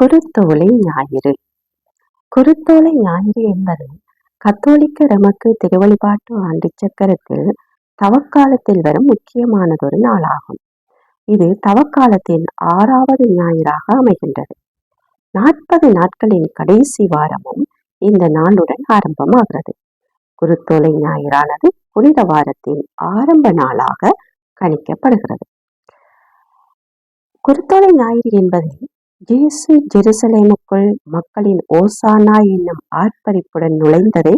குருத்தோலை ஞாயிறு. குருத்தோலை ஞாயிறு என்பது கத்தோலிக்க ரமக்கு திருவழிபாட்டு ஆண்டு சக்கரத்தில் தவக்காலத்தில் வரும் முக்கியமானதொரு நாளாகும். இது தவக்காலத்தின் ஆறாவது ஞாயிறாக அமைகின்றது. நாற்பது நாட்களின் கடைசி வாரமும் இந்த நாளுடன் ஆரம்பமாகிறது. குருத்தோலை ஞாயிறானது புனித வாரத்தின் ஆரம்ப நாளாக கணிக்கப்படுகிறது. குருத்தோலை ஞாயிறு என்பது இயேசு ஜெருசலேமுக்குள் மக்களின் ஓசானா என்னும் ஆர்ப்பரிப்புடன் நுழைந்ததை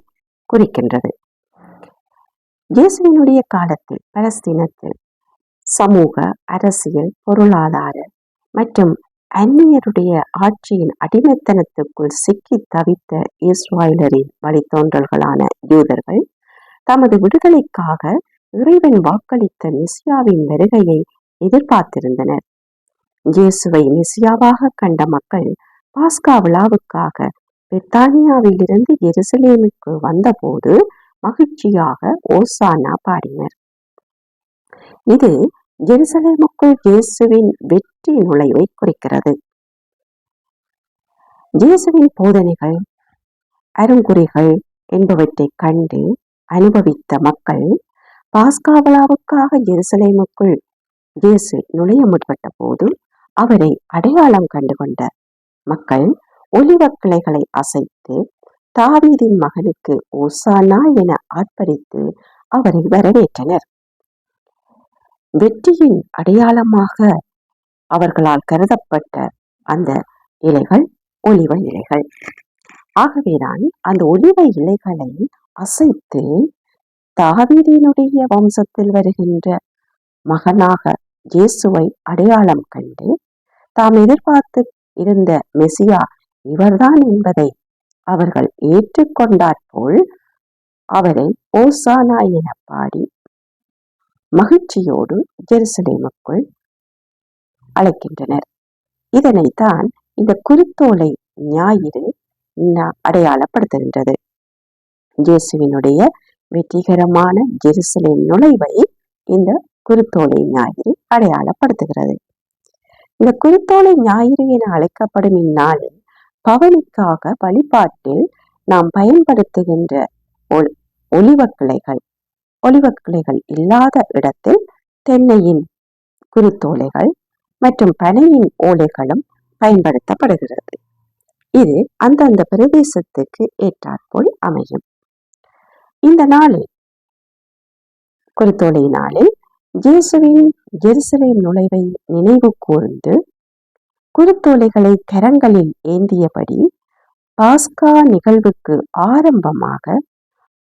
குறிக்கின்றது. இயேசுவினுடைய காலத்தில் பலஸ்தீனத்தில் சமூக அரசியல் பொருளாதார மற்றும் அந்நியருடைய ஆட்சியின் அடிமைத்தனத்துக்குள் சிக்கி தவித்த இஸ்ராயலரின் வழித்தோன்றல்களான யூதர்கள் தமது விடுதலைக்காக இறைவன் வாக்களித்த மிஸ்யாவின் வருகையை எதிர்பார்த்திருந்தனர். இயேசுவை மிசியாவாக கண்ட மக்கள் பாஸ்கா விழாவுக்காக பெத்தானியாவிலிருந்து எருசலேமுக்கு வந்தபோது மகிழ்ச்சியாக ஓசானா பாடினர். இது ஜெருசலேமுக்குள் இயேசுவின் வெற்றி நுழைவை குறிக்கிறது. இயேசுவின் போதனைகள் அருங்குறிகள் என்பவற்றை கண்டு அனுபவித்த மக்கள் பாஸ்கா விழாவுக்காக ஜெருசலேமுக்குள் இயேசு நுழைய முற்பட்ட போது அவரை அடையாளம் கண்டுகொண்ட மக்கள் ஒலிவ கிளைகளை அசைத்து தாவீதின் மகனுக்கு ஓசானா என ஆர்ப்பரித்து அவரை வரவேற்றனர். வெற்றியின் அடையாளமாக அவர்களால் கருதப்பட்ட அந்த இலைகள் ஒலிவ இலைகள். ஆகவேதான் அந்த ஒலிவ இலைகளை அசைத்து தாவீதினுடைய வம்சத்தில் வருகின்ற மகனாக இயேசுவை அடையாளம் கண்டு தாம் எதிர்பார்த்து இருந்த மெசியா இவர்தான் என்பதை அவர்கள் ஏற்றுக்கொண்டாற்போல் அவரை ஓசானா என பாடி மகிழ்ச்சியோடு ஜெருசலேமுக்குள் அழைக்கின்றனர். இதனைத்தான் இந்த குருத்தோலை ஞாயிறு அடையாளப்படுத்துகின்றது. இயேசுவினுடைய வெற்றிகரமான ஜெருசலேம் நுழைவை இந்த குறித்தோலை ஞாயிறு அடையாளப்படுத்துகிறது. இந்த குருத்தோலை ஞாயிறு என அழைக்கப்படும் இந்நாளில் பவனிக்காக வழிபாட்டில் நாம் பயன்படுத்துகின்ற ஒலிவக்கிளைகள் ஒலிவக்கிளைகள் இல்லாத இடத்தில் தென்னையின் குருத்தோலைகள் மற்றும் பனையின் ஓலைகளும் பயன்படுத்தப்படுகிறது. இது அந்தந்த பிரதேசத்துக்கு ஏற்றாற்போல் அமையும். இந்த நாளில் குறித்தோலை நாளில் இயேசுவின் எருசலேம் நுழைவை நினைவு கூர்ந்து குருத்தோலைகளை கரங்களில் ஏந்தியபடி பாஸ்கா நிகழ்வுக்கு ஆரம்பமாக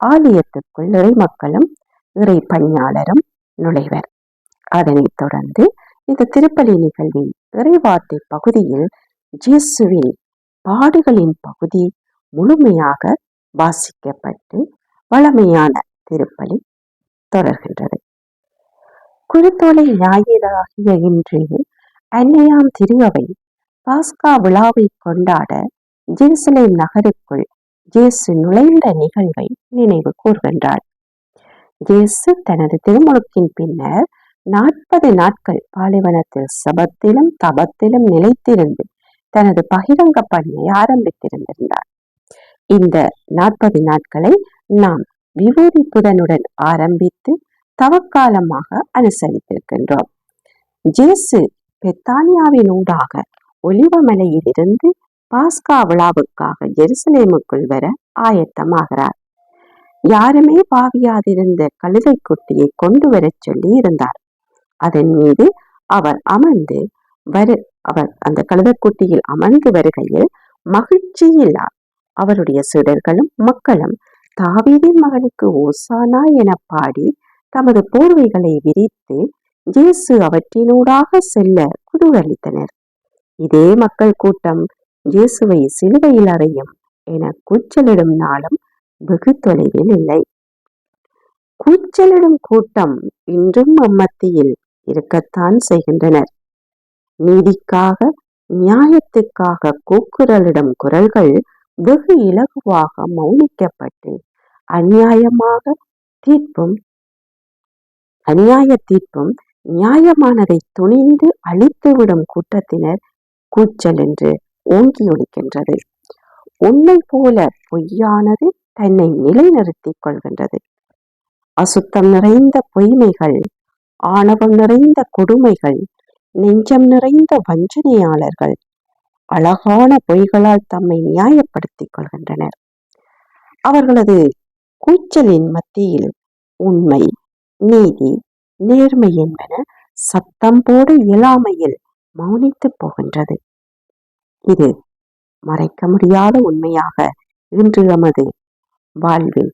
ஆலயத்துக்குள் இறைமக்களும் இறை பணியாளரும் நுழைவர். அதனைத் தொடர்ந்து இந்த திருப்பலி நிகழ்வின் இறைவார்த்தை பகுதியில் ஜேசுவின் பாடுகளின் பகுதி முழுமையாக வாசிக்கப்பட்டு வளமையான திருப்பலி தொடர்கின்றது. குருத்தோலை ஞாயிறாகிய இன்று அன்னையாம் திருவை பாஸ்கா விழாவை கொண்டாட ஜெருசலேம் நகருக்குள் ஜேசு நுழைந்த நிகழ்வை நினைவு கூர்கின்றார். ஜேசு தனது திருமுழுக்கின் பின்னர் நாற்பது நாட்கள் பாலைவனத்தில் சபத்திலும் தபத்திலும் நிலைத்திருந்து தனது பகிரங்க பணியை ஆரம்பித்திருந்திருந்தார். இந்த நாற்பது நாட்களை நாம் விபூதி புதனுடன் ஆரம்பித்து தவக்காலமாக அனுசரித்திருக்கின்றோம். ஜேசு பெத்தானியாவின் ஊடாக ஒலிவமலையிலிருந்து பாஸ்கா விழாவுக்காக ஜெருசலேமுக்குள் வர ஆயத்தமாகிறார். யாருமே பாவியாதிருந்த கழுதை குட்டியை கொண்டு வரச் சொல்லி இருந்தார். அதன் மீது அவர் அமர்ந்து வரு அவர் அந்த கழுதக்குட்டியில் அமர்ந்து வருகையில் மகிழ்ச்சியில் அவருடைய சுடர்களும் மக்களும் தாவீதின் மகனுக்கு ஓசானா என பாடி தமது போர்வைகளை விரித்து இயேசு அவற்றினூடாக செல்ல குதூகலித்தனர் இதே மக்கள் கூட்டம் இயேசுவை சிலுவையில் அறையும் என கூச்சலிடும் நாளும் வெகு தொலைவில் இல்லை. கூச்சலிடும் கூட்டம் இன்றும் அம்மத்தியில் இருக்கத்தான் செய்கின்றனர். நீதிக்காக நியாயத்துக்காக கூக்குரலிடும் குரல்கள் வெகு இலகுவாக மௌனிக்கப்பட்டு அநியாயமாக தீர்ப்பும் அநியாய தீர்ப்பும் நியாயமானதை துணிந்து அழித்துவிடும் கூட்டத்தினர் கூச்சல் என்று ஓங்கி ஒழிக்கின்றது உன்னை போல பொய்யானது தன்னை நிலைநிறுத்திக் கொள்கின்றது. அசுத்தம் நிறைந்த பொய்மைகள் ஆணவம் நிறைந்த கொடுமைகள் நெஞ்சம் நிறைந்த வஞ்சனையாளர்கள் அழகான பொய்களால் தம்மை நியாயப்படுத்திக் கொள்கின்றனர். அவர்களது கூச்சலின் மத்தியில் உண்மை நீதி நேர்மை என்பன சத்தம் போட இயலாமையில் மௌனித்து போகின்றது. இது மறைக்க முடியாத உண்மையாக இன்று எமது வாழ்வில்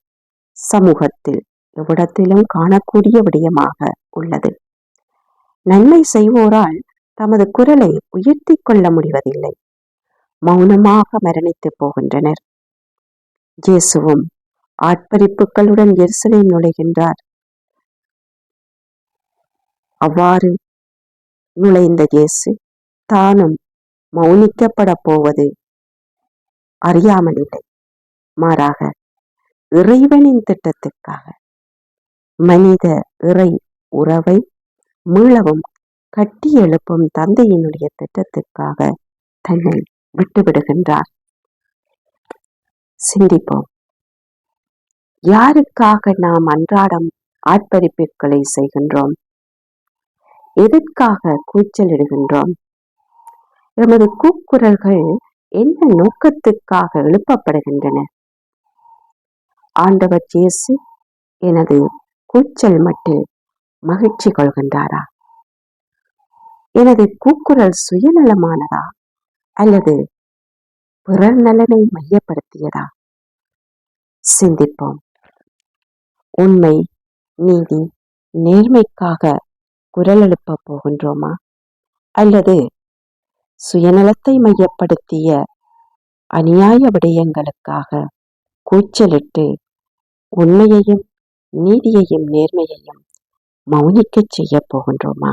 சமூகத்தில் எவ்விடத்திலும் காணக்கூடிய விடயமாக உள்ளது. நன்மை செய்வோரால் தமது குரலை உயர்த்திக் கொள்ள முடிவதில்லை. மௌனமாக மரணித்து போகின்றனர். இயேசுவும் ஆட்பரிப்புகளுடன் எரிசலை நுழைகின்றார். அவ்வாறு நுழைந்த இயேசு தானும் மௌனிக்கப்பட போவது அறியாமல் இல்லை மாறாக இறைவனின் திட்டத்திற்காக மனித இறை உறவை மீளவும் கட்டி எழுப்பும் தந்தையினுடைய திட்டத்திற்காக தன்னை விட்டுவிடுகின்றார். சிந்திப்போம். யாருக்காக நாம் அன்றாடம் ஆட்பரிப்புகளை செய்கின்றோம்? எதற்காக கூச்சலிடுகின்றோம்? எமது கூக்குரல்கள் என்ன நோக்கத்துக்காக எழுப்பப்படுகின்றன? ஆண்டவர் இயேசு எனது கூச்சல் மட்டில் மகிழ்ச்சி கொள்கின்றாரா? எனது கூக்குரல் சுயநலமானதா? அல்லது பிறர் நலனை மையப்படுத்தியதா? சிந்திப்போம். உண்மை நீதி நேர்மைக்காக குரல் எழுப்ப போகின்றோமா? அல்லது சுயநலத்தை மையப்படுத்திய அநியாய விடயங்களுக்காக கூச்சலிட்டு உண்மையையும் நீதியையும் நேர்மையையும் மௌனிக்கச் செய்ய போகின்றோமா?